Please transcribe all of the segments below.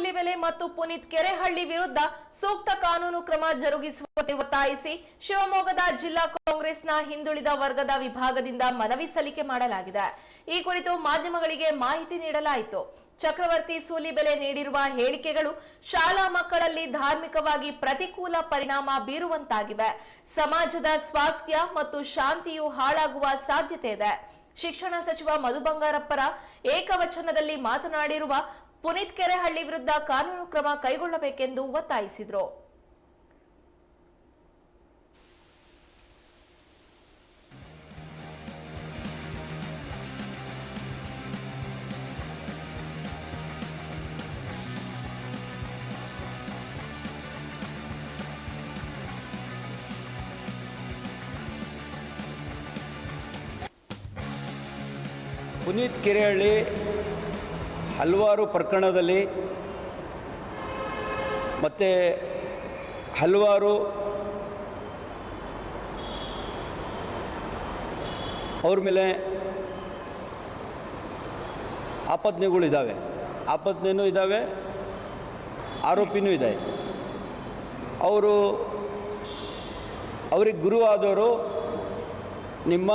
ಸೂಲಿಬೆಲೆ ಮತ್ತು ಪುನೀತ್ ಕೆರೆಹಳ್ಳಿ ವಿರುದ್ಧ ಸೂಕ್ತ ಕಾನೂನು ಕ್ರಮ ಜರುಗಿಸುವಂತೆ ಒತ್ತಾಯಿಸಿ ಶಿವಮೊಗ್ಗದ ಜಿಲ್ಲಾ ಕಾಂಗ್ರೆಸ್ನ ಹಿಂದುಳಿದ ವರ್ಗದ ವಿಭಾಗದಿಂದ ಮನವಿ ಸಲ್ಲಿಕೆ ಮಾಡಲಾಗಿದೆ. ಈ ಕುರಿತು ಮಾಧ್ಯಮಗಳಿಗೆ ಮಾಹಿತಿ ನೀಡಲಾಯಿತು. ಚಕ್ರವರ್ತಿ ಸೂಲಿಬೆಲೆ ನೀಡಿರುವ ಹೇಳಿಕೆಗಳು ಶಾಲಾ ಮಕ್ಕಳಲ್ಲಿ ಧಾರ್ಮಿಕವಾಗಿ ಪ್ರತಿಕೂಲ ಪರಿಣಾಮ ಬೀರುವಂತಾಗಿವೆ. ಸಮಾಜದ ಸ್ವಾಸ್ಥ್ಯ ಮತ್ತು ಶಾಂತಿಯು ಹಾಳಾಗುವ ಸಾಧ್ಯತೆ ಇದೆ. ಶಿಕ್ಷಣ ಸಚಿವ ಮಧು ಬಂಗಾರಪ್ಪರ ಏಕವಚನದಲ್ಲಿ ಮಾತನಾಡಿರುವ ಪುನೀತ್ ಕೆರೆಹಳ್ಳಿ ವಿರುದ್ಧ ಕಾನೂನು ಕ್ರಮ ಕೈಗೊಳ್ಳಬೇಕೆಂದು ಒತ್ತಾಯಿಸಿದರು. ಪುನೀತ್ ಕೆರೆಹಳ್ಳಿ ಹಲವಾರು ಪ್ರಕರಣದಲ್ಲಿ ಮತ್ತು ಹಲವಾರು ಅವ್ರ ಮೇಲೆ ಆಪಾದನೆಗಳಿದ್ದಾವೆ ಆಪಾದನೆನೂ ಇದ್ದಾವೆ, ಆರೋಪಿನೂ ಇದೆ ಅವರು ಅವ್ರಿಗೆ ಗುರು ಆದವರು ನಿಮ್ಮ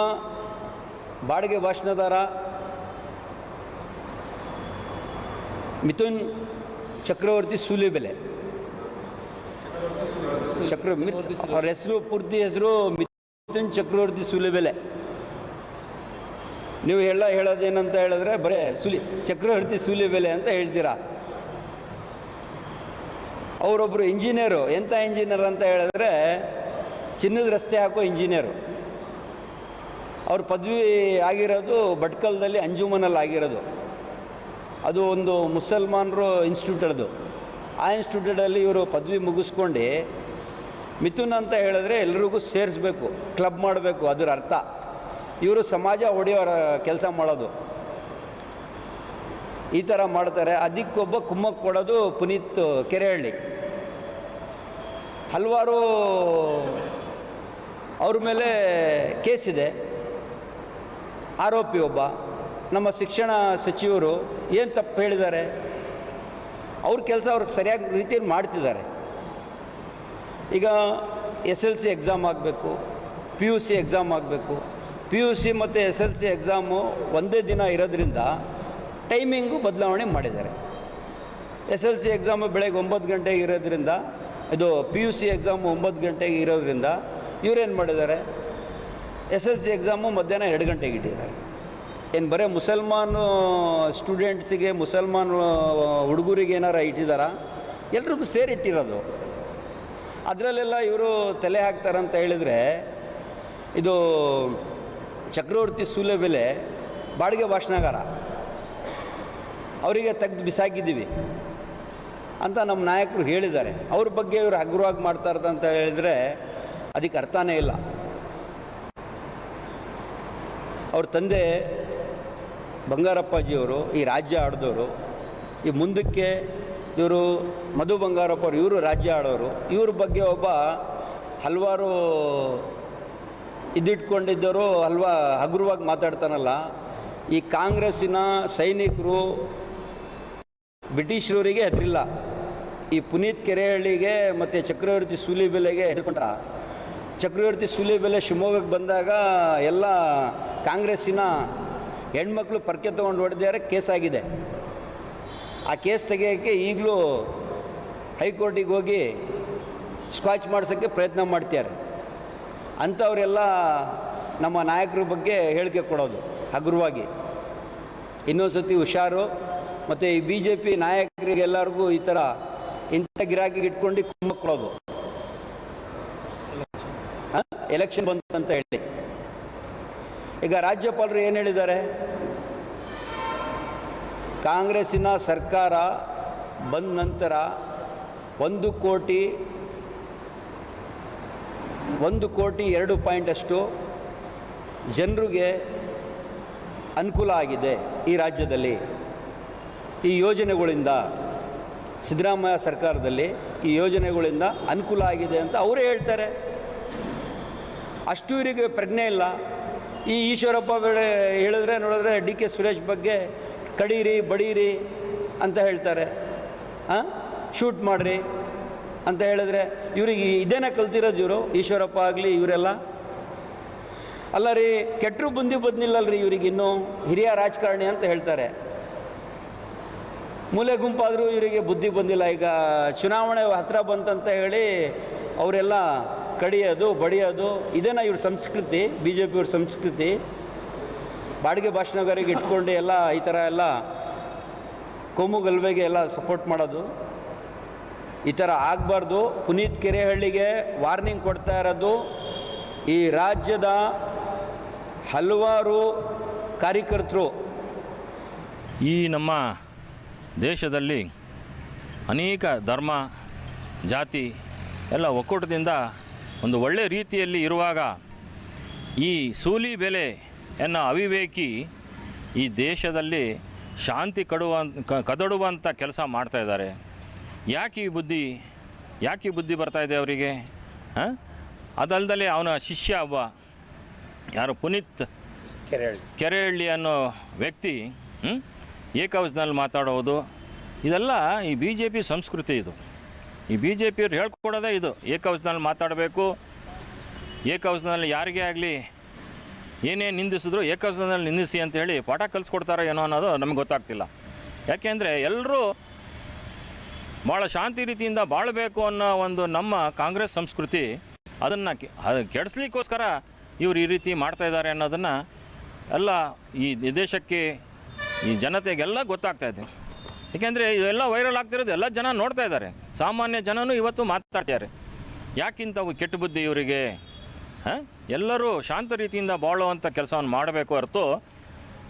ಬಾಡಿಗೆ ಭಾಷಣದಾರ ಮಿಥುನ್ ಚಕ್ರವರ್ತಿ ಸೂಲಿಬೆಲೆ ಚಕ್ರ ಅವ್ರ ಹೆಸರು, ಪೂರ್ತಿ ಹೆಸರು ಮಿಥುನ್ ಚಕ್ರವರ್ತಿ ಸೂಲಿಬೆಲೆ ನೀವು ಹೇಳ, ಹೇಳೋದೇನಂತ ಹೇಳಿದ್ರೆ ಬರೇ ಸುಲಿ, ಚಕ್ರವರ್ತಿ ಸೂಲಿಬೆಲೆ ಅಂತ ಹೇಳ್ತೀರಾ? ಅವರೊಬ್ಬರು ಇಂಜಿನಿಯರು ಎಂಥ ಇಂಜಿನಿಯರ್ ಅಂತ ಹೇಳಿದ್ರೆ ಚಿನ್ನದ ರಸ್ತೆ ಹಾಕೋ ಇಂಜಿನಿಯರು. ಅವ್ರ ಪದವಿ ಆಗಿರೋದು ಭಟ್ಕಲ್ದಲ್ಲಿ ಅಂಜುಮನಲ್ಲಿ ಆಗಿರೋದು. ಅದು ಒಂದು ಮುಸಲ್ಮಾನರು ಇನ್ಸ್ಟಿಟ್ಯೂಟ್ ಅದು ಆ ಇನ್ಸ್ಟಿಟ್ಯೂಟಲ್ಲಿ ಇವರು ಪದವಿ ಮುಗಿಸ್ಕೊಂಡು ಮಿಥುನ್ ಅಂತ ಹೇಳಿದ್ರೆ ಎಲ್ರಿಗೂ ಸೇರಿಸ್ಬೇಕು, ಕ್ಲಬ್ ಮಾಡಬೇಕು ಅದರ ಅರ್ಥ. ಇವರು ಸಮಾಜ ಒಡೆಯೋರ ಕೆಲಸ ಮಾಡೋದು. ಈ ಥರ ಮಾಡ್ತಾರೆ. ಅದಕ್ಕೊಬ್ಬ ಕುಮ್ಮಕ್ಕೆ ಕೊಡೋದು ಪುನೀತ್ ಕೆರೆಹಳ್ಳಿ. ಹಲವಾರು ಅವ್ರ ಮೇಲೆ ಕೇಸಿದೆ ಆರೋಪಿ ಒಬ್ಬ. ನಮ್ಮ ಶಿಕ್ಷಣ ಸಚಿವರು ಏನು ತಪ್ಪು ಹೇಳಿದ್ದಾರೆ? ಅವ್ರ ಕೆಲಸ ಅವ್ರು ಸರಿಯಾಗಿ ರೀತಿಯಲ್ಲಿ ಮಾಡ್ತಿದ್ದಾರೆ. ಈಗ ಎಸ್ ಎಲ್ ಸಿ ಎಕ್ಸಾಮ್ ಆಗಬೇಕು ಪಿ ಯು ಸಿ ಎಕ್ಸಾಮ್ ಆಗಬೇಕು. ಪಿ ಯು ಸಿ ಮತ್ತು ಎಸ್ ಎಲ್ ಸಿ ಎಕ್ಸಾಮು ಒಂದೇ ದಿನ ಇರೋದ್ರಿಂದ ಟೈಮಿಂಗು ಬದಲಾವಣೆ ಮಾಡಿದ್ದಾರೆ. ಎಸ್ ಎಲ್ ಸಿ ಎಕ್ಸಾಮು ಬೆಳಗ್ಗೆ ಒಂಬತ್ತು ಗಂಟೆಗೆ ಇರೋದ್ರಿಂದ, ಇದು ಪಿ ಯು ಸಿ ಎಕ್ಸಾಮು ಒಂಬತ್ತು ಗಂಟೆಗೆ ಇರೋದ್ರಿಂದ ಇವರೇನು ಮಾಡಿದ್ದಾರೆ? ಎಸ್ ಎಲ್ ಸಿ ಎಕ್ಸಾಮು ಮಧ್ಯಾಹ್ನ ಎರಡು ಗಂಟೆಗೆ ಇಟ್ಟಿದ್ದಾರೆ. ಏನು ಬರೀ ಮುಸಲ್ಮಾನ್ ಸ್ಟೂಡೆಂಟ್ಸಿಗೆ ಮುಸಲ್ಮಾನ್ ಹುಡುಗರಿಗೆ ಏನಾರ ಇಟ್ಟಿದ್ದಾರಾ ಎಲ್ರಿಗೂ ಸೇರಿಟ್ಟಿರೋದು ಅದರಲ್ಲೆಲ್ಲ ಇವರು ತಲೆ ಹಾಕ್ತಾರಂತ ಹೇಳಿದರೆ, ಇದು ಚಕ್ರವರ್ತಿ ಸೂಲೆಬೆಲೆ ಬಾಡಿಗೆ ಭಾಷಣಗಾರ. ಅವರಿಗೆ ತೆಗೆದು ಬಿಸಾಕಿದ್ದೀವಿ ಅಂತ ನಮ್ಮ ನಾಯಕರು ಹೇಳಿದ್ದಾರೆ. ಅವ್ರ ಬಗ್ಗೆ ಇವರು ಹಗುರವಾಗಿ ಮಾಡ್ತಾ ಅಂತ ಹೇಳಿದರೆ ಅದಕ್ಕೆ ಅರ್ಥನೇ ಇಲ್ಲ. ಅವ್ರ ತಂದೆ ಬಂಗಾರಪ್ಪಾಜಿಯವರು, ಈ ರಾಜ್ಯ ಆಡಿದವರು ಈ ಮುಂದಕ್ಕೆ ಇವರು ಮಧು ಬಂಗಾರಪ್ಪ ಅವರು, ಇವರು ರಾಜ್ಯ ಆಡೋರು, ಇವ್ರ ಬಗ್ಗೆ ಒಬ್ಬ ಹಲವಾರು ಇದಿಟ್ಕೊಂಡಿದ್ದವರು ಹಲ್ವಾ ಹಗುರವಾಗಿ ಮಾತಾಡ್ತಾನಲ್ಲ, ಈ ಕಾಂಗ್ರೆಸ್ಸಿನ ಸೈನಿಕರು ಬ್ರಿಟಿಷರವರಿಗೆ ಹೆದರಿಲ್ಲ. ಈ ಪುನೀತ್ ಕೆರೆಹಳ್ಳಿಗೆ ಮತ್ತು ಚಕ್ರವರ್ತಿ ಸೂಲಿಬೆಲೆಗೆ ಹೆದರ್ಕೊಂಡ್ರ. ಚಕ್ರವರ್ತಿ ಸೂಲಿಬೆಲೆ ಶಿವಮೊಗ್ಗಕ್ಕೆ ಬಂದಾಗ ಎಲ್ಲ ಕಾಂಗ್ರೆಸ್ಸಿನ ಹೆಣ್ಮಕ್ಳು ಪರ್ಕೆ ತೊಗೊಂಡು ಹೊಡೆದಿದ್ದಾರೆ ಕೇಸಾಗಿದೆ ಆ ಕೇಸ್ ತೆಗೆಯೋಕ್ಕೆ ಈಗಲೂ ಹೈಕೋರ್ಟಿಗೆ ಹೋಗಿ ಸ್ಕ್ವಾಚ್ ಮಾಡಿಸೋಕ್ಕೆ ಪ್ರಯತ್ನ ಮಾಡ್ತಾರೆ ಅಂಥವರೆಲ್ಲ ನಮ್ಮ ನಾಯಕರ ಬಗ್ಗೆ ಹೇಳಿಕೆ ಕೊಡೋದು, ಹಗುರವಾಗಿ. ಇನ್ನೊಂದು ಸತಿ ಹುಷಾರು ಮತ್ತು ಈ ಬಿ ಜೆ ಪಿ ನಾಯಕರಿಗೆಲ್ಲರಿಗೂ ಈ ಥರ ಇಂಥ ಗಿರಾಕಿಗೆ ಇಟ್ಕೊಂಡು ಕುಮ್ಮ ಕೊಡೋದು. ಎಲೆಕ್ಷನ್ ಬಂತು ಅಂತ ಹೇಳಿ. ಈಗ ರಾಜ್ಯಪಾಲರು ಏನು ಹೇಳಿದ್ದಾರೆ? ಕಾಂಗ್ರೆಸ್ಸಿನ ಸರ್ಕಾರ ಬಂದ ನಂತರ ಒಂದು ಕೋಟಿ ಒಂದು ಕೋಟಿ ಎರಡು ಪಾಯಿಂಟ್ ಅಷ್ಟು ಜನರಿಗೆ ಅನುಕೂಲ ಆಗಿದೆ ಈ ರಾಜ್ಯದಲ್ಲಿ. ಈ ಯೋಜನೆಗಳಿಂದ, ಸಿದ್ದರಾಮಯ್ಯ ಸರ್ಕಾರದಲ್ಲಿ ಈ ಯೋಜನೆಗಳಿಂದ ಅನುಕೂಲ ಆಗಿದೆ ಅಂತ ಅವರೇ ಹೇಳ್ತಾರೆ. ಅಷ್ಟು ಇವರಿಗೆ ಪ್ರಜ್ಞೆ ಇಲ್ಲ. ಈ ಈಶ್ವರಪ್ಪ ಹೇಳಿದ್ರೆ ನೋಡಿದ್ರೆ ಡಿ ಕೆ ಸುರೇಶ್ ಬಗ್ಗೆ ಕಡೀರಿ, ಬಡೀರಿ ಅಂತ ಹೇಳ್ತಾರೆ. ಹಾಂ ಶೂಟ್ ಮಾಡಿರಿ ಅಂತ ಹೇಳಿದ್ರೆ ಇವರಿಗೆ ಇದೇನೇ ಕಲ್ತಿರೋದು ಇವರು? ಈಶ್ವರಪ್ಪ ಆಗಲಿ, ಇವರೆಲ್ಲ? ಅಲ್ಲ ರೀ ಕೆಟ್ಟರು ಬುಂದಿ ಬಂದಿಲ್ಲಲ್ರಿ ಇವ್ರಿಗೆ ಇನ್ನೂ ಹಿರಿಯ ರಾಜಕಾರಣಿ ಅಂತ ಹೇಳ್ತಾರೆ. ಮೂಲೆ ಗುಂಪಾದರೂ ಇವರಿಗೆ ಬುದ್ಧಿ ಬಂದಿಲ್ಲ. ಈಗ ಚುನಾವಣೆ ಹತ್ರ ಬಂತಂತ ಹೇಳಿ ಅವರೆಲ್ಲ ಕಡಿಯೋದು, ಬಡಿಯೋದು, ಇದೇನ ಇವ್ರ ಸಂಸ್ಕೃತಿ ಬಿ ಜೆ ಪಿಯವ್ರ ಸಂಸ್ಕೃತಿ? ಬಾಡಿಗೆ ಭಾಷಣಗಾರಿಗೆ ಇಟ್ಕೊಂಡು ಎಲ್ಲ ಈ ಥರ ಎಲ್ಲ ಕೋಮು ಗಲ್ಬೆಗೆ ಎಲ್ಲ ಸಪೋರ್ಟ್ ಮಾಡೋದು. ಈ ಥರ ಆಗಬಾರ್ದು. ಪುನೀತ್ ಕೆರೆಹಳ್ಳಿಗೆ ವಾರ್ನಿಂಗ್ ಕೊಡ್ತಾ ಇರೋದು. ಈ ರಾಜ್ಯದ ಹಲವಾರು ಕಾರ್ಯಕರ್ತರು. ಈ ನಮ್ಮ ದೇಶದಲ್ಲಿ ಅನೇಕ ಧರ್ಮ, ಜಾತಿ ಎಲ್ಲ ಒಕ್ಕೂಟದಿಂದ ಒಂದು ಒಳ್ಳೆ ರೀತಿಯಲ್ಲಿ ಇರುವಾಗ ಈ ಸೂಲಿ ಬೆಲೆ ಎನ್ನೋ ಅವಿವೇಕಿ ಈ ದೇಶದಲ್ಲಿ ಶಾಂತಿ ಕಡುವ ಕದಡುವಂಥ ಕೆಲಸ ಮಾಡ್ತಾ ಇದ್ದಾರೆ. ಯಾಕೆ ಈ ಬುದ್ಧಿ ಯಾಕೆ ಈ ಬುದ್ಧಿ ಬರ್ತಾ ಇದೆ ಅವರಿಗೆ? ಹಾಂ? ಅದಲ್ದಲೇ ಅವನ ಶಿಷ್ಯ ಒಬ್ಬ ಯಾರು ಪುನೀತ್ ಕೆರೆಹಳ್ಳಿ ಅನ್ನೋ ವ್ಯಕ್ತಿ ಏಕವಚನಲ್ಲಿ ಮಾತಾಡೋದು. ಇದೆಲ್ಲ ಈ ಬಿ ಜೆ ಪಿ ಸಂಸ್ಕೃತಿ ಇದು. ಈ ಬಿ ಜೆ ಪಿಯವ್ರು ಹೇಳ್ಕೊಡೋದೇ ಇದು. ಏಕವಚನದಲ್ಲಿ ಮಾತಾಡಬೇಕು. ಏಕವಚನದಲ್ಲಿ ಯಾರಿಗೇ ಆಗಲಿ ಏನೇ ನಿಂದಿಸಿದ್ರು ಏಕವಚನದಲ್ಲಿ ನಿಂದಿಸಿ ಅಂತ ಹೇಳಿ ಪಾಠ ಕಲಿಸ್ಕೊಡ್ತಾರೋ ಏನೋ ಅನ್ನೋದು ನಮ್ಗೆ ಗೊತ್ತಾಗ್ತಿಲ್ಲ. ಯಾಕೆಂದರೆ ಎಲ್ಲರೂ ಭಾಳ ಶಾಂತಿ ರೀತಿಯಿಂದ ಬಾಳಬೇಕು ಅನ್ನೋ ಒಂದು ನಮ್ಮ ಕಾಂಗ್ರೆಸ್ ಸಂಸ್ಕೃತಿ ಅದನ್ನು ಕೆಡಿಸ್ಲಿಕ್ಕೋಸ್ಕರ ಇವ್ರು ಈ ರೀತಿ ಮಾಡ್ತಾ ಇದ್ದಾರೆ ಅನ್ನೋದನ್ನು ಎಲ್ಲ ಈ ದೇಶಕ್ಕೆ, ಈ ಜನತೆಗೆಲ್ಲ ಗೊತ್ತಾಗ್ತಾ ಇದೆ. ಏಕೆಂದರೆ ಇದೆಲ್ಲ ವೈರಲ್ ಆಗ್ತಿರೋದು ಎಲ್ಲ ಜನ ನೋಡ್ತಾ ಇದ್ದಾರೆ. ಸಾಮಾನ್ಯ ಜನನೂ ಇವತ್ತು ಮಾತಾಡ್ತಾರೆ ಯಾಕಿಂತವು ಕೆಟ್ಟ ಬುದ್ಧಿ ಇವರಿಗೆ? ಎಲ್ಲರೂ ಶಾಂತ ರೀತಿಯಿಂದ ಬಾಳುವಂಥ ಕೆಲಸವನ್ನು ಮಾಡಬೇಕು ಹೊರತು